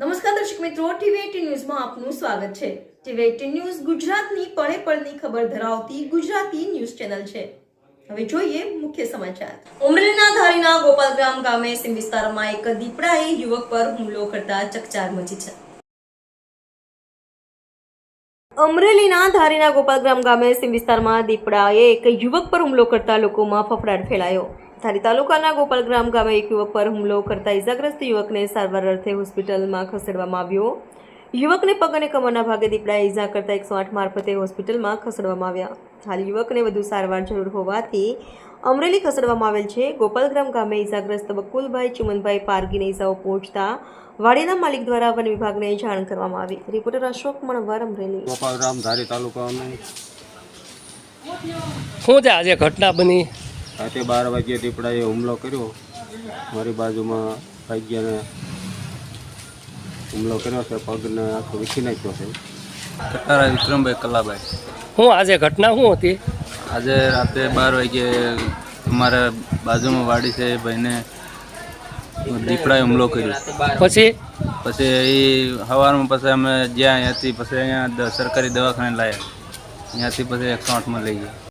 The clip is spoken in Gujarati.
નમસ્કાર દર્શક મિત્રો ટીવી ન્યૂઝમાં આપનું સ્વાગત છે. ટીવી એટીન ન્યૂઝ ગુજરાતની પળે પળની ખબર ધરાવતી ગુજરાતી ન્યૂઝ ચેનલ છે. હવે જોઈએ મુખ્ય સમાચાર. ઉમરેલીના ધારીના ગોપાલગ્રામ ગામે સીમ વિસ્તારમાં એક દીપડાએ યુવક પર હુમલો કરતા ચકચાર મચી છે. અમરેલીના ધારીના ગોપાલગ્રામ ગામે સીમ વિસ્તારમાં દીપડાએ એક યુવક પર હુમલો કરતા લોકોમાં ફફડાટ ફેલાયો. ધારી તાલુકાના ગોપાલગ્રામ ગામે એક યુવક પર હુમલો કરતા ઇજાગ્રસ્ત યુવકને સારવાર અર્થે હોસ્પિટલમાં ખસેડવામાં આવ્યો. યુવકને પગ અને કમરના ભાગે દીપડાએ ઇજા કરતા એકસો આઠ મારફતે હોસ્પિટલમાં ખસેડવામાં આવ્યા. હાલ યુવકને વધુ સારવાર જરૂર હોવાથી અમરેલી ખસેડવામાં આવેલ છે. ગોપાલગ્રામ ગામે ઇજાગ્રસ્ત બકુલભાઈ ચિમનભાઈ પારગીને ઇજાઓ પહોંચતા વાડીના માલિક દ્વારા વન વિભાગને જાણ કરવામાં આવી. રિપોર્ટર અશોક મણવાર અમરેલી. ગોપાલગ્રામ ધારી તાલુકામાં. શું છે આજે ઘટના બની? રાતે બાર વાગ્યે દીપડાએ હુમલો કર્યો. મારી બાજુમાં ભાગ્યને હુમલો કર્યો છે પગને આખો વીખી નાખ્યો છે. કટારા વિક્રમભાઈ કલાભાઈ હું આજે ઘટના શું હતી? આજે રાતે બાર વાગ્યે અમારા બાજુમાં વાડી છે એ ભાઈને દીપડાએ હુમલો કર્યો. પછી? પછી એ સવારમાં પછી અમે જ્યાં અહીંયાથી પછી અહીંયા સરકારી દવાખાને લાવ્યા અહીંયાથી પછી એકસો આઠમાં લઈ ગયા.